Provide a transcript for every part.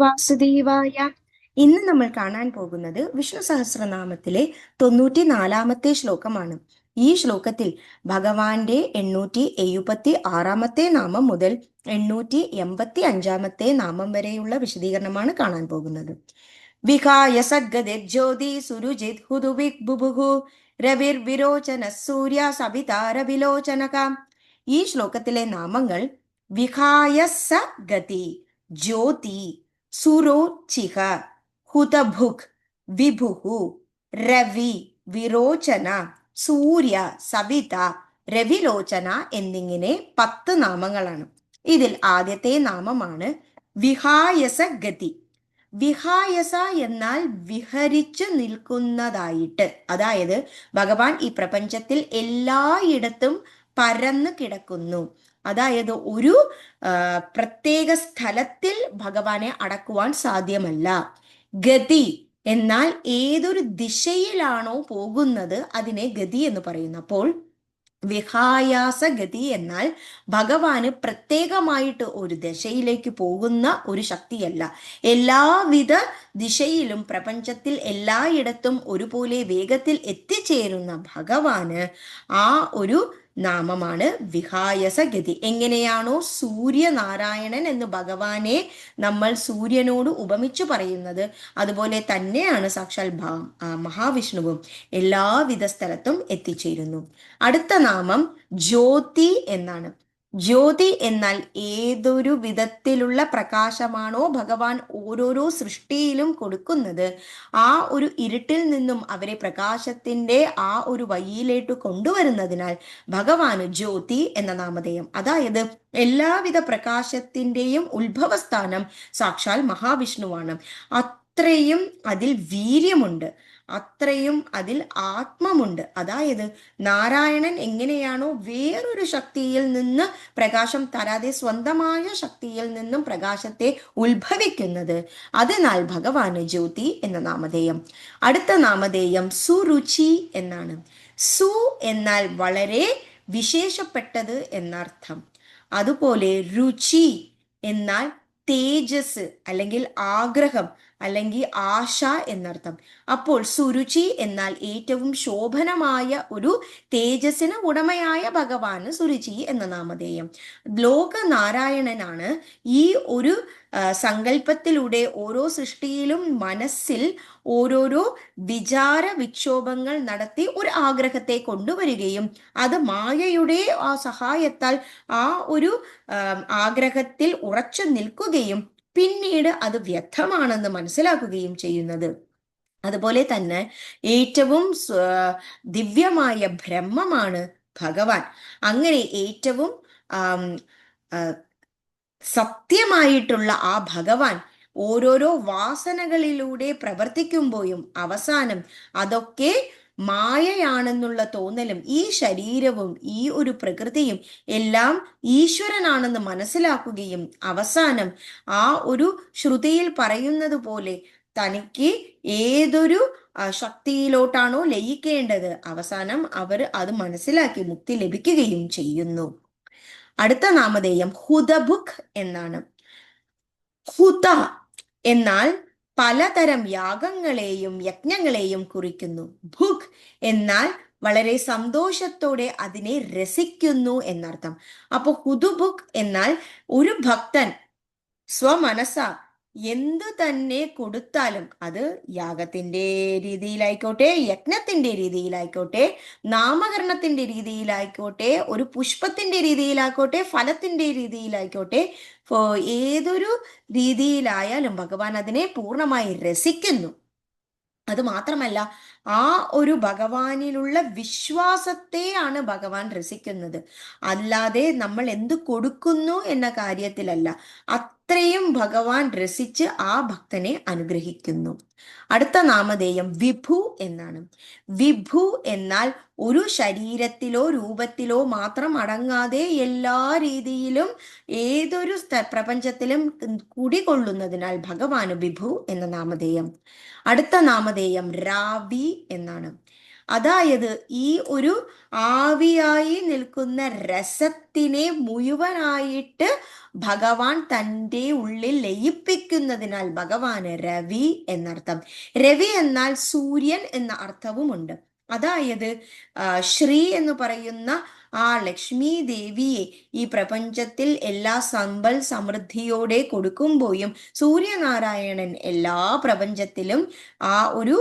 വാസുദേവായ. ഇന്ന് നമ്മൾ കാണാൻ പോകുന്നത് വിഷ്ണു സഹസ്രനാമത്തിലെ തൊണ്ണൂറ്റി നാലാമത്തെ ശ്ലോകമാണ്. ഈ ശ്ലോകത്തിൽ ഭഗവാന്റെ എണ്ണൂറ്റി എഴുപത്തി ആറാമത്തെ നാമം മുതൽ എണ്ണൂറ്റി എൺപത്തി അഞ്ചാമത്തെ നാമം വരെയുള്ള വിശദീകരണമാണ് കാണാൻ പോകുന്നത്. വിഹായ സദ്ഗതിർജ്യോതി സുരുജിത് ഹുദുവിക് ബുബുഹു രവിർ വിരോചന സൂര്യ സവിതാര വിലോചനക. ഈ ശ്ലോകത്തിലെ നാമങ്ങൾ വിഹായ സ ഗതി ജ്യോതി സുരോചിഹ ഹുതഭുക് വിഭുഹു രവി വിരോചന സൂര്യ സവിത രവിലോചന എന്നിങ്ങനെ പത്ത് നാമങ്ങളാണ്. ഇതിൽ ആദ്യത്തെ നാമമാണ് വിഹായസ ഗതി. വിഹായസ എന്നാൽ വിഹരിച്ചു നിൽക്കുന്നതായിട്ട്. അതായത് ഭഗവാൻ ഈ പ്രപഞ്ചത്തിൽ എല്ലായിടത്തും പരന്നു കിടക്കുന്നു. അതായത് ഒരു പ്രത്യേക സ്ഥലത്തിൽ ഭഗവാനെ അടക്കുവാൻ സാധ്യമല്ല. ഗതി എന്നാൽ ഏതൊരു ദിശയിലാണോ പോകുന്നത് അതിനെ ഗതി എന്ന് പറയുന്നു. അപ്പോൾ വിഹായാസ ഗതി എന്നാൽ ഭഗവാന് പ്രത്യേകമായിട്ട് ഒരു ദശയിലേക്ക് പോകുന്ന ഒരു ശക്തിയല്ല. എല്ലാവിധ ദിശയിലും പ്രപഞ്ചത്തിൽ എല്ലായിടത്തും ഒരുപോലെ വേഗത്തിൽ എത്തിച്ചേരുന്ന ഭഗവാന് ആ ഒരു നാമമാണ് വിഹായസഗതി. എങ്ങനെയാണോ സൂര്യനാരായണൻ എന്ന് ഭഗവാനെ നമ്മൾ സൂര്യനോട് ഉപമിച്ചു പറയുന്നത്. അതുപോലെ തന്നെയാണ് സാക്ഷാൽ മഹാവിഷ്ണുവും എല്ലാവിധ സ്ഥലത്തും എത്തിച്ചേരുന്നു. അടുത്ത നാമം ജ്യോതി എന്നാണ്. ജ്യോതി എന്നാൽ ഏതൊരു വിധത്തിലുള്ള പ്രകാശമാണോ ഭഗവാൻ ഓരോരോ സൃഷ്ടിയിലും കൊടുക്കുന്നത്. ആ ഒരു ഇരുട്ടിൽ നിന്നും അവരെ പ്രകാശത്തിന്റെ ആ ഒരു വഴിയിലേക്ക് കൊണ്ടുവരുന്നതിനാൽ ഭഗവാന് ജ്യോതി എന്ന നാമധേയം. അതായത് എല്ലാവിധ പ്രകാശത്തിന്റെയും ഉത്ഭവസ്ഥാനം സാക്ഷാൽ മഹാവിഷ്ണുവാണ്. അത്രയും അതിൽ വീര്യമുണ്ട്. അത്രയും അതിൽ ആത്മമുണ്ട്. അതായത് നാരായണൻ എങ്ങനെയാണോ വേറൊരു ശക്തിയിൽ നിന്ന് പ്രകാശം തരാതെ സ്വന്തമായ ശക്തിയിൽ നിന്നും പ്രകാശത്തെ ഉത്ഭവിക്കുന്നത്. അതിനാൽ ഭഗവാന് ജ്യോതി എന്ന നാമധേയം. അടുത്ത നാമധേയം സുരുചി എന്നാണ്. സു എന്നാൽ വളരെ വിശേഷപ്പെട്ടത് എന്നർത്ഥം. അതുപോലെ രുചി എന്നാൽ തേജസ് അല്ലെങ്കിൽ ആഗ്രഹം. അല്ലെങ്കിൽ ആശ എന്നർത്ഥം. അപ്പോൾ സുരുചി എന്നാൽ ഏറ്റവും ശോഭനമായ ഒരു തേജസ്സിന് ഉടമയായ ഭഗവാന് സുരുചി എന്ന നാമധേയം. ലോകനാരായണനാണ് ഈ ഒരു സങ്കല്പത്തിലൂടെ ഓരോ സൃഷ്ടിയിലും മനസ്സിൽ ഓരോരോ വിചാര വിക്ഷോഭങ്ങൾ നടത്തി ഒരു ആഗ്രഹത്തെ കൊണ്ടുവരികയും അത് മായയുടെ ആ സഹായത്താൽ ആ ഒരു ആഗ്രഹത്തിൽ ഉറച്ചു നിൽക്കുകയും പിന്നീട് അത് വ്യർത്ഥമാണെന്ന് മനസ്സിലാക്കുകയും ചെയ്യുന്നത്. അതുപോലെ തന്നെ ഏറ്റവും ദിവ്യമായ ബ്രഹ്മമാണ് ഭഗവാൻ. അങ്ങനെ ഏറ്റവും സത്യമായിട്ടുള്ള ആ ഭഗവാൻ ഓരോരോ വാസനകളിലൂടെ പ്രവർത്തിക്കുമ്പോഴും അവസാനം അതൊക്കെ മായയാണെന്നുള്ള തോന്നലും ഈ ശരീരവും ഈ ഒരു പ്രകൃതിയും എല്ലാം ഈശ്വരനാണെന്ന് മനസ്സിലാക്കുകയും അവസാനം ആ ഒരു ശ്രുതിയിൽ പറയുന്നത് പോലെ തനിക്ക് ഏതൊരു ശക്തിയിലോട്ടാണോ ലയിക്കേണ്ടത്. അവസാനം അവർ അത് മനസ്സിലാക്കി മുക്തി ലഭിക്കുകയും ചെയ്യുന്നു. അടുത്ത നാമധേയം ഹുദബുഖ് എന്നാണ്. ഹുത എന്നാൽ പലതരം യാഗങ്ങളെയും യജ്ഞങ്ങളെയും കുറിക്കുന്നു. ഭുക് എന്നാൽ വളരെ സന്തോഷത്തോടെ അതിനെ രസിക്കുന്നു എന്നർത്ഥം. അപ്പൊ ഹുദുബുക് എന്നാൽ ഒരു ഭക്തൻ സ്വമനസ എന്തു തന്നെ കൊടുത്താലും അത് യാഗത്തിന്റെ രീതിയിലായിക്കോട്ടെ യജ്ഞത്തിന്റെ രീതിയിലായിക്കോട്ടെ നാമകരണത്തിന്റെ രീതിയിലായിക്കോട്ടെ ഒരു പുഷ്പത്തിന്റെ രീതിയിലായിക്കോട്ടെ ഫലത്തിന്റെ രീതിയിലായിക്കോട്ടെ ഏതൊരു രീതിയിലായാലും ഭഗവാൻ അതിനെ പൂർണമായി രസിക്കുന്നു. അത് മാത്രമല്ല ആ ഒരു ഭഗവാനിലുള്ള വിശ്വാസത്തെയാണ് ഭഗവാൻ രസിക്കുന്നത്. അല്ലാതെ നമ്മൾ എന്ത് കൊടുക്കുന്നു എന്ന കാര്യത്തിലല്ല. അത്രയും ഭഗവാൻ രസിച്ച് ആ ഭക്തനെ അനുഗ്രഹിക്കുന്നു. അടുത്ത നാമധേയം വിഭു എന്നാണ്. വിഭു എന്നാൽ ഒരു ശരീരത്തിലോ രൂപത്തിലോ മാത്രം അടങ്ങാതെ എല്ലാ രീതിയിലും ഏതൊരു പ്രപഞ്ചത്തിലും കുടികൊള്ളുന്നതിനാൽ ഭഗവാന് വിഭു എന്ന നാമധേയം. അടുത്ത നാമധേയം രാവി എന്നാണ്. അതായത് ഈ ഒരു ആവിയായി നിൽക്കുന്ന രസത്തിനെ മുഴുവനായിട്ട് ഭഗവാൻ തന്റെ ഉള്ളിൽ ലയിപ്പിക്കുന്നതിനാൽ ഭഗവാന് രവി എന്നർത്ഥം. രവി എന്നാൽ സൂര്യൻ എന്ന അർത്ഥവുമുണ്ട്. അതായത് ശ്രീ എന്ന് പറയുന്ന ആ ലക്ഷ്മി ദേവിയെ ഈ പ്രപഞ്ചത്തിൽ എല്ലാ സമ്പൽ സമൃദ്ധിയോടെ കൊടുക്കുമ്പോഴും സൂര്യനാരായണൻ എല്ലാ പ്രപഞ്ചത്തിലും ആ ഒരു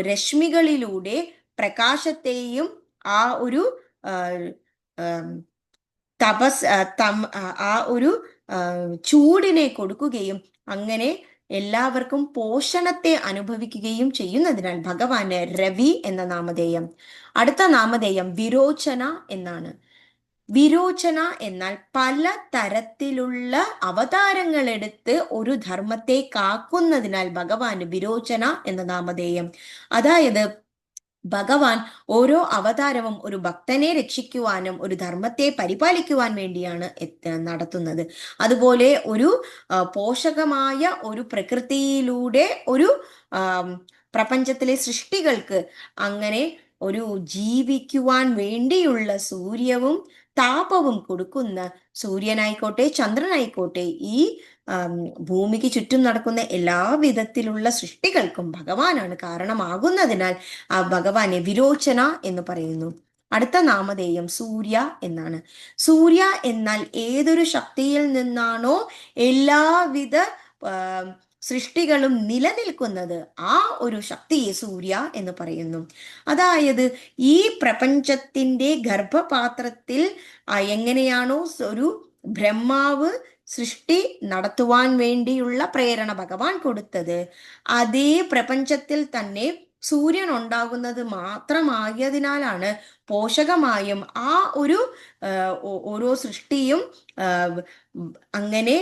രശ്മികളിലൂടെ പ്രകാശത്തെയും ആ ഒരു തപസ് ആ ഒരു ചൂടിനെ കൊടുക്കുകയും അങ്ങനെ എല്ലാവർക്കും പോഷണത്തെ അനുഭവിക്കുകയും ചെയ്യുന്നതിനാൽ ഭഗവാന് രവി എന്ന നാമധേയം. അടുത്ത നാമധേയം വിരോചന എന്നാണ്. വിരോചന എന്നാൽ പല തരത്തിലുള്ള അവതാരങ്ങൾ എടുത്ത് ഒരു ധർമ്മത്തെ കാക്കുന്നതിനാൽ ഭഗവാന് വിരോചന എന്ന നാമധേയം. അതായത് ഭഗവാൻ ഓരോ അവതാരവും ഒരു ഭക്തനെ രക്ഷിക്കുവാനും ഒരു ധർമ്മത്തെ പരിപാലിക്കുവാൻ വേണ്ടിയാണ് നടത്തുന്നത്. അതുപോലെ ഒരു പോഷകമായ ഒരു പ്രകൃതിയിലൂടെ ഒരു പ്രപഞ്ചത്തിലെ സൃഷ്ടികൾക്ക് അങ്ങനെ ഒരു ജീവിക്കുവാൻ വേണ്ടിയുള്ള സൂര്യവും താപവും കൊടുക്കുന്ന സൂര്യനായിക്കോട്ടെ ചന്ദ്രനായിക്കോട്ടെ ഈ ഭൂമിക്ക് ചുറ്റും നടക്കുന്ന എല്ലാ വിധത്തിലുള്ള സൃഷ്ടികൾക്കും ഭഗവാനാണ് കാരണമാകുന്നതിനാൽ ആ ഭഗവാനെ വിരോചന എന്ന് പറയുന്നു. അടുത്ത നാമധേയം സൂര്യ എന്നാണ്. സൂര്യ എന്നാൽ ഏതൊരു ശക്തിയിൽ നിന്നാണോ എല്ലാവിധ സൃഷ്ടികളും നിലനിൽക്കുന്നത് ആ ഒരു ശക്തിയെ സൂര്യ എന്ന് പറയുന്നു. അതായത് ഈ പ്രപഞ്ചത്തിന്റെ ഗർഭപാത്രത്തിൽ എങ്ങനെയാണോ ഒരു ബ്രഹ്മാവ് സൃഷ്ടി നടത്തുവാൻ വേണ്ടിയുള്ള പ്രേരണ ഭഗവാൻ കൊടുത്തത് അതേ പ്രപഞ്ചത്തിൽ തന്നെ സൂര്യൻ ഉണ്ടാകുന്നത് മാത്രമായതിനാലാണ് പോഷകമായും ആ ഒരു ഓരോ സൃഷ്ടിയും അങ്ങനെ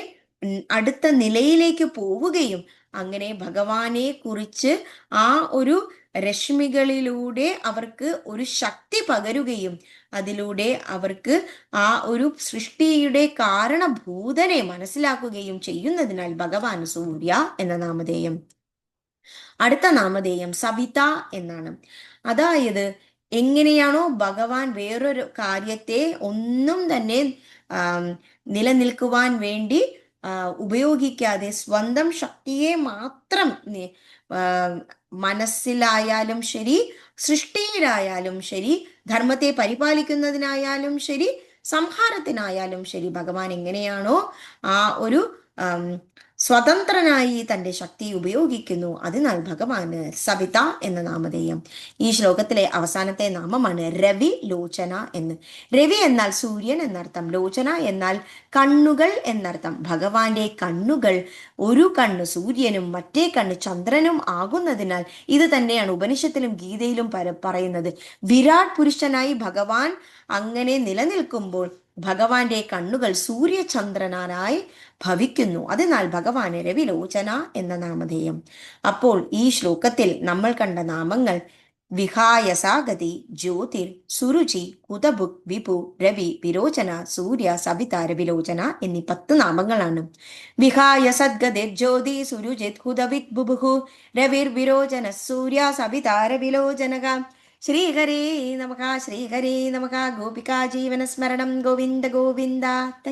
അടുത്ത നിലയിലേക്ക് പോവുകയും അങ്ങനെ ഭഗവാനെ കുറിച്ച് ആ ഒരു രശ്മികളിലൂടെ അവർക്ക് ഒരു ശക്തി പകരുകയും അതിലൂടെ അവർക്ക് ആ ഒരു സൃഷ്ടിയുടെ കാരണഭൂതനെ മനസ്സിലാക്കുകയും ചെയ്യുന്നതിനാൽ ഭഗവാൻ സൂര്യ എന്ന നാമധേയം. അടുത്ത നാമധേയം സവിത എന്നാണ്. അതായത് എങ്ങനെയാണോ ഭഗവാൻ വേറൊരു കാര്യത്തെ ഒന്നും തന്നെ നിലനിൽക്കുവാൻ വേണ്ടി ഉപയോഗിക്കാതെ സ്വന്തം ശക്തിയെ മാത്രം മനസ്സിലായാലും ശരി സൃഷ്ടിയിലായാലും ശരി ധർമ്മത്തെ പരിപാലിക്കുന്നതിനായാലും ശരി സംഹാരത്തിനായാലും ശരി ഭഗവാൻ എങ്ങനെയാണോ ആ ഒരു സ്വതന്ത്രനായി തന്റെ ശക്തി ഉപയോഗിക്കുന്നു. അതിനാൽ ഭഗവാന് സവിത എന്ന നാമധേയം. ഈ ശ്ലോകത്തിലെ അവസാനത്തെ നാമമാണ് രവി ലോചന എന്ന്. രവി എന്നാൽ സൂര്യൻ എന്നർത്ഥം. ലോചന എന്നാൽ കണ്ണുകൾ എന്നർത്ഥം. ഭഗവാന്റെ കണ്ണുകൾ ഒരു കണ്ണ് സൂര്യനും മറ്റേ കണ്ണ് ചന്ദ്രനും ആകുന്നതിനാൽ ഇത് തന്നെയാണ് ഉപനിഷത്തിലും ഗീതയിലും പറയുന്നത്. വിരാട് പുരുഷനായി ഭഗവാൻ അങ്ങനെ നിലനിൽക്കുമ്പോൾ ഭഗവാന്റെ കണ്ണുകൾ സൂര്യചന്ദ്രനായി ഭവിക്കുന്നു. അതിനാൽ ഭഗവാന് രവിലോചന എന്ന നാമധേയം. അപ്പോൾ ഈ ശ്ലോകത്തിൽ നമ്മൾ കണ്ട നാമങ്ങൾ വിഹായസാഗതി ജ്യോതിർ സുരുചി കുതബുക് വിപു രവി വിരോചന സൂര്യ സവിത രവിലോചന എന്നീ പത്ത് നാമങ്ങളാണ്. വിഹായ സദ്ഗതിർ ജ്യോതി സുരുചിത് കുതവിക് ബുബുഹു രവിർ വിരോചന സൂര്യ സവിത രവിലോചനക. ശ്രീഹരേ നമക ശ്രീഹരേ നമക ഗോപികാ ജീവനസ്മരണം. ഗോവിന്ദ ഗോവിന്ദ.